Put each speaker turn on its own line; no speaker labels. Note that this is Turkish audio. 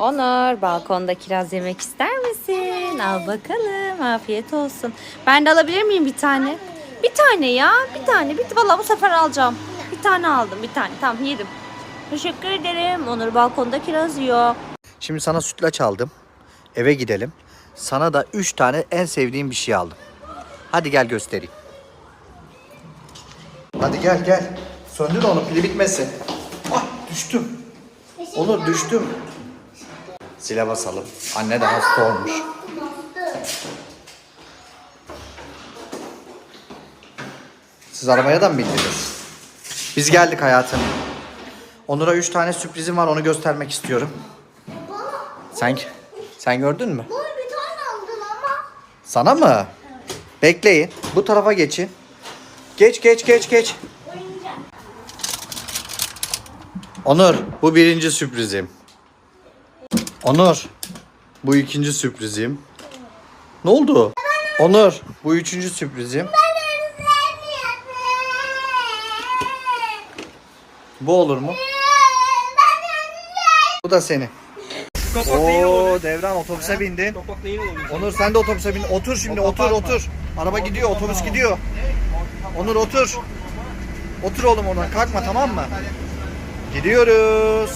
Onur balkonda kiraz yemek ister misin? Al bakalım afiyet olsun. Ben de alabilir miyim bir tane? Bir tane ya bir tane. Bir, vallahi bu sefer alacağım. Bir tane aldım bir tane tamam yedim. Teşekkür ederim. Onur balkonda kiraz yiyor.
Şimdi sana sütlaç aldım. Eve gidelim. Sana da 3 tane en sevdiğim bir şey aldım. Hadi gel göstereyim. Hadi gel gel. Söndür onu pili bitmesin. Ah düştüm. Onur düştüm. Zile basalım. Anne de hasta olmuş. Siz arabaya da mı bindiniz? Biz geldik hayatım. Onur'a 3 tane sürprizim var onu göstermek istiyorum. Sen sen gördün mü?
Bana bir tane aldın ama.
Sana mı? Bekleyin. Bu tarafa geçin. Geç geç geç geç. Onur bu birinci sürprizim. Onur bu ikinci sürprizim. Ne oldu? Onur bu üçüncü sürprizim. Bu olur mu? Bu da senin. Oo Devran otobüse bindin. Onur sen de otobüse bin. Otur şimdi otur otur. Araba gidiyor otobüs gidiyor. Onur otur. Otur oğlum oradan kalkma tamam mı? Gidiyoruz.